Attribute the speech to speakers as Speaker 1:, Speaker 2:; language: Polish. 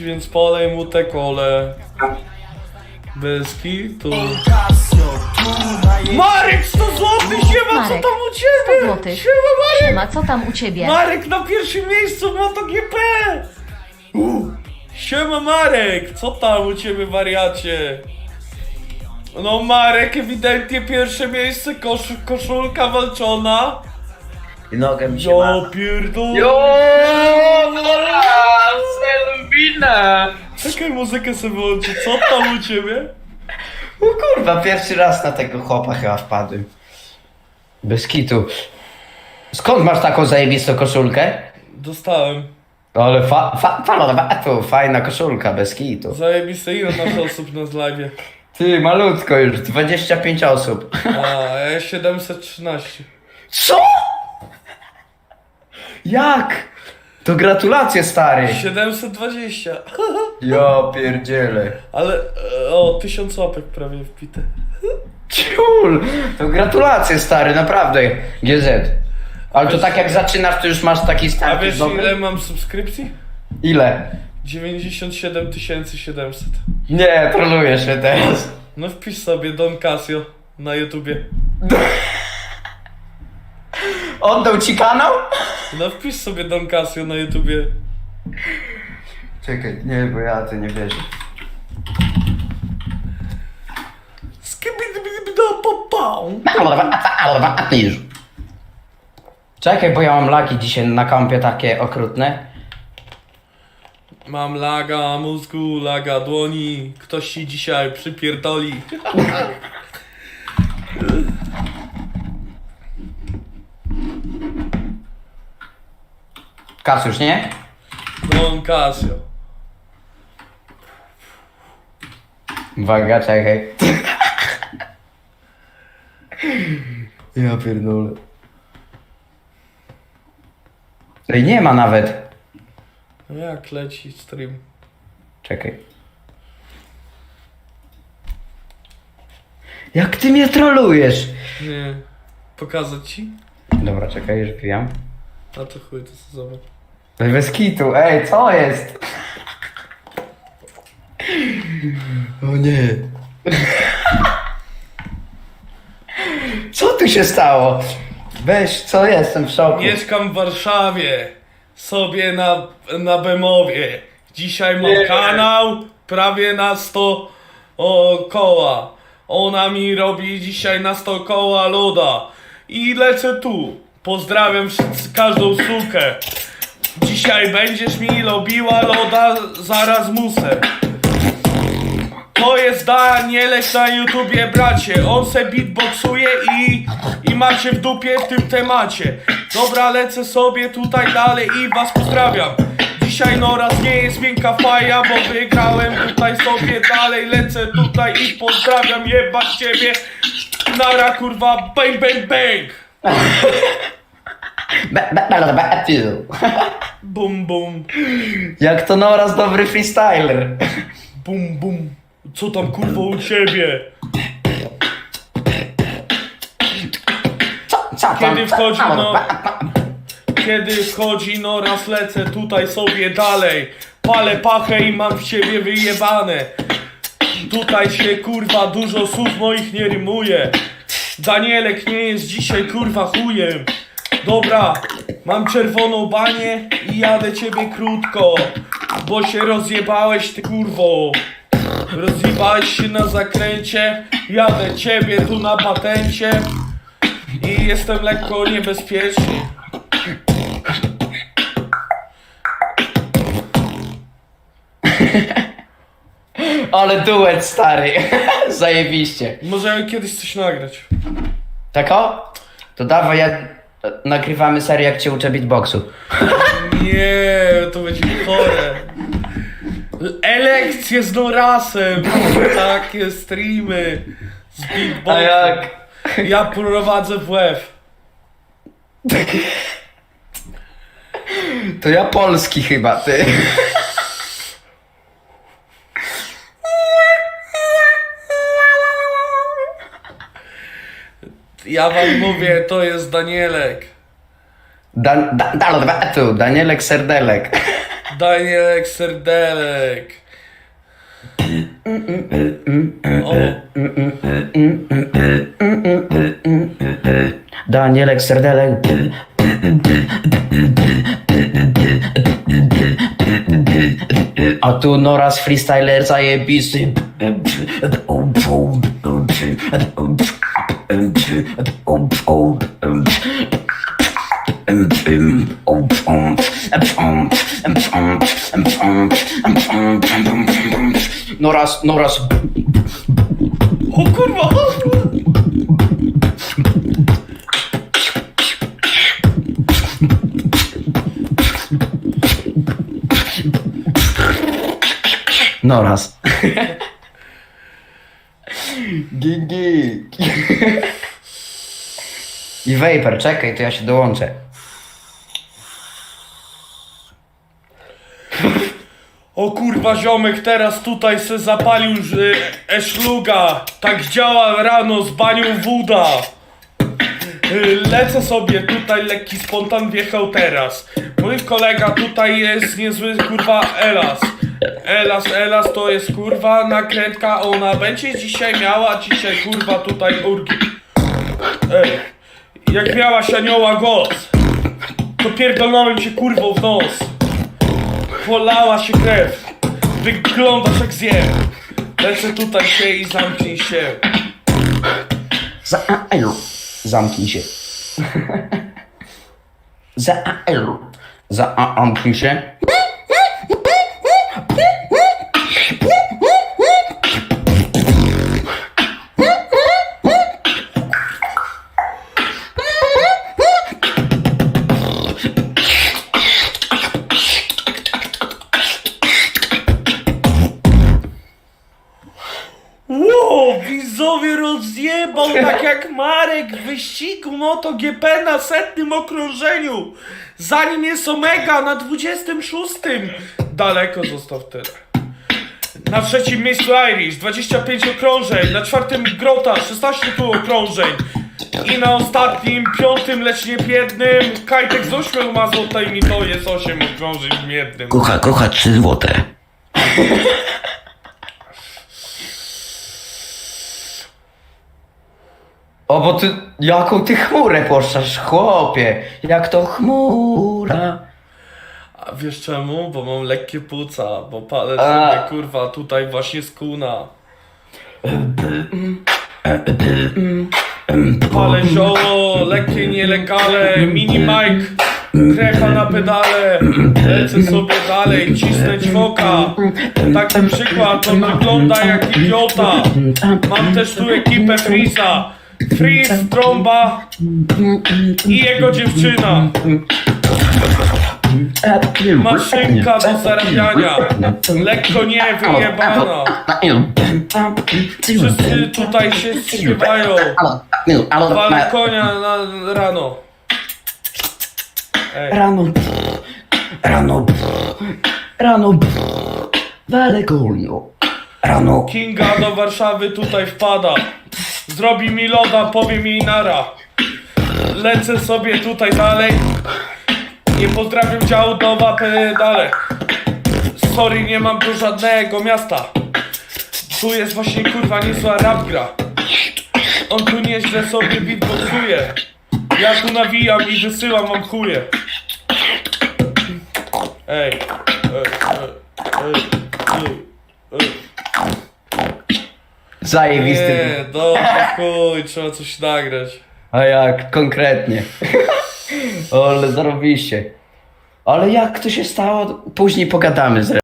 Speaker 1: Więc polej mu te kole. Bez kitu. Marek 100 zł, siema, co
Speaker 2: Marek,
Speaker 1: tam u
Speaker 2: 100
Speaker 1: ciebie?
Speaker 2: złotych.
Speaker 1: Siema Marek!
Speaker 2: Siema, co tam u ciebie?
Speaker 1: Marek na pierwszym miejscu w MotoGP! Siema Marek, co tam u ciebie wariacie? No Marek ewidentnie pierwsze miejsce, kosz, koszulka walczona.
Speaker 3: I nogę mi się
Speaker 1: Jo
Speaker 3: ma.
Speaker 1: pierdol.
Speaker 3: Jo, Selvina!
Speaker 1: Czekaj, muzykę sobie wyłączę, co tam u ciebie?
Speaker 3: O kurwa, pierwszy raz na tego chłopa chyba wpadłem. Bez kitu. Skąd masz taką zajebistą koszulkę?
Speaker 1: Dostałem.
Speaker 3: Ale fa, fa, fa, tu, fajna koszulka, bez kitu.
Speaker 1: Zajebiste ile masz osób na live?
Speaker 3: Ty, malutko już, 25 osób.
Speaker 1: A, ja 713.
Speaker 3: Co? Jak? To gratulacje, stary.
Speaker 1: 720.
Speaker 3: Ja pierdzielę.
Speaker 1: Ale, e, o, 1000 łapek prawie wpite.
Speaker 3: Ciul! To gratulacje, stary, naprawdę. GZ. Ale to tak jak zaczynasz, to już masz taki
Speaker 1: A
Speaker 3: start.
Speaker 1: wiesz
Speaker 3: dobry?
Speaker 1: ile mam subskrypcji?
Speaker 3: Ile?
Speaker 1: 97 700.
Speaker 3: Nie, trolujesz mnie teraz.
Speaker 1: No wpisz sobie Don Casio na YouTubie.
Speaker 3: Oddał ci kanał?
Speaker 1: No wpisz sobie Don Casio na YouTubie.
Speaker 3: Czekaj, nie, bo ja to nie wierzę.
Speaker 1: Skibidibidopopą.
Speaker 3: Czekaj, bo ja mam laki dzisiaj na kampie takie okrutne.
Speaker 1: Mam laga mózgu, laga dłoni. Ktoś ci dzisiaj przypierdoli.
Speaker 3: Kasiusz, nie?
Speaker 1: Don Casio.
Speaker 3: Uwaga, czekaj. Ja pierdolę. Ej, nie ma nawet.
Speaker 1: No jak leci stream?
Speaker 3: Czekaj. Jak ty mnie trolujesz?
Speaker 1: Nie. Pokazać ci?
Speaker 3: Dobra, czekaj, już wbijam.
Speaker 1: A to chuj, to co zobacz.
Speaker 3: Bez kitu, ej, co jest? O nie. Co tu się stało? Weź, co jestem w szoku.
Speaker 1: Mieszkam w Warszawie. Sobie na, na Bemowie. Dzisiaj mam
Speaker 3: Nie.
Speaker 1: kanał prawie na 100 o, koła. Ona mi robi dzisiaj na 100 koła loda. I lecę tu. Pozdrawiam wszyscy- każdą sukę. Dzisiaj będziesz mi robiła loda, zaraz musę. To jest Danielek na YouTubie, bracie. On se beatboxuje i, i macie w dupie w tym temacie. Dobra, lecę sobie tutaj dalej i was pozdrawiam. Dzisiaj no raz nie jest miękka faja, bo wygrałem tutaj sobie dalej. Lecę tutaj i pozdrawiam, jebać ciebie. Nara kurwa, bang bang bang.
Speaker 3: Be, be, be, be, ty.
Speaker 1: Bum bum,
Speaker 3: Jak to Noraz dobry freestyler.
Speaker 1: bum bum. Co tam kurwa u ciebie?
Speaker 3: Co, co tam?
Speaker 1: Kiedy wchodzi, no- Kiedy wchodzi, no raz lecę tutaj sobie dalej. Palę pachę i mam w ciebie wyjebane. Tutaj się kurwa dużo słów moich nie rymuje. Danielek nie jest dzisiaj kurwa chujem. Dobra, mam czerwoną banię i jadę ciebie krótko. Bo się rozjebałeś ty kurwo. Rozjebałeś się na zakręcie. Jadę ciebie tu na patencie. I jestem lekko niebezpieczny.
Speaker 3: Ale duet stary. Zajebiście.
Speaker 1: Możemy kiedyś coś nagrać.
Speaker 3: Tak o? To dawaj, jak nagrywamy serię jak cię uczę beatboxu.
Speaker 1: Nie, to będzie chore. Elekcje z Norasem. Takie streamy. Z beatboxem.
Speaker 3: A jak?
Speaker 1: Ja prowadzę WF.
Speaker 3: To ja polski chyba, ty.
Speaker 1: Ja wam mówię, to jest Danielek.
Speaker 3: Dan, da, da, Danielek Serdelek.
Speaker 1: Danielek Serdelek. O,
Speaker 3: Danielek Serdelek. A tu Noraz freestyler zajebisty. Noraz, Noraz.
Speaker 1: o kurwa!
Speaker 3: Noraz. Gigi. I Vapor, czekaj, to ja się dołączę.
Speaker 1: O kurwa ziomek teraz tutaj se zapalił y, eszluga. Tak działa rano z banią woda. Y, Lecę sobie tutaj, lekki spontan wjechał teraz. Mój kolega tutaj jest niezły kurwa Elas. Elas, Elas to jest kurwa nakrętka, ona będzie dzisiaj miała dzisiaj kurwa tutaj urgi. Ej, jak miałaś anioła głos, to pierdolnąłem cię kurwą w nos. Polała się krew. Wyglądasz jak zjem. Lecę tutaj się i zamknij się.
Speaker 3: Za AL. Zamknij się. Za AL. Za zamknij się.
Speaker 1: Rozjebał tak jak Marek w wyścigu MotoGP na setnym okrążeniu. Zanim jest Omega na 26. Daleko został tyle. Na trzecim miejscu Irish, 25 okrążeń. Na czwartym Grota, 16 tu okrążeń. I na ostatnim, piątym, lecz nie biednym, Kajtek z ośmiu ma złota i mi to jest 8 okrążeń w jednym.
Speaker 2: Kucha, kucha, 3 złote.
Speaker 3: O, bo ty, jaką ty chmurę puszczasz, chłopie. Jak to chmura.
Speaker 1: A wiesz czemu? Bo mam lekkie płuca, bo palę
Speaker 3: A.
Speaker 1: sobie kurwa tutaj właśnie z kuna. Palę zioło, lekkie nielegale, mini Mike, krecha na pedale, lecę sobie dalej, cisnę ćwoka. Taki przykład, on wygląda jak idiota. Mam też tu ekipę Freeza. Freeze, trąba i jego dziewczyna. Maszynka do zarabiania. Lekko nie wyjebana. Wszyscy tutaj się śpiewają. Walę konia na rano. Ej,
Speaker 3: Rano, rano, rano, wale kolio. Rano,
Speaker 1: Kinga do Warszawy tutaj wpada. Zrobi mi loda, powie mi nara. Lecę sobie tutaj dalej. Nie pozdrawiam działu do pedale. Sorry, nie mam tu żadnego miasta. Tu jest właśnie kurwa niezła rap gra. On tu nieźle sobie beatboxuje. Ja tu nawijam i wysyłam wam chuje. Ej, ej, ej, ej, ej, ej.
Speaker 3: Zajebisty.
Speaker 1: Nie, dobra, chuj, trzeba coś nagrać.
Speaker 3: A jak, konkretnie. O, ale zarobiście. Ale jak to się stało, później pogadamy zresztą.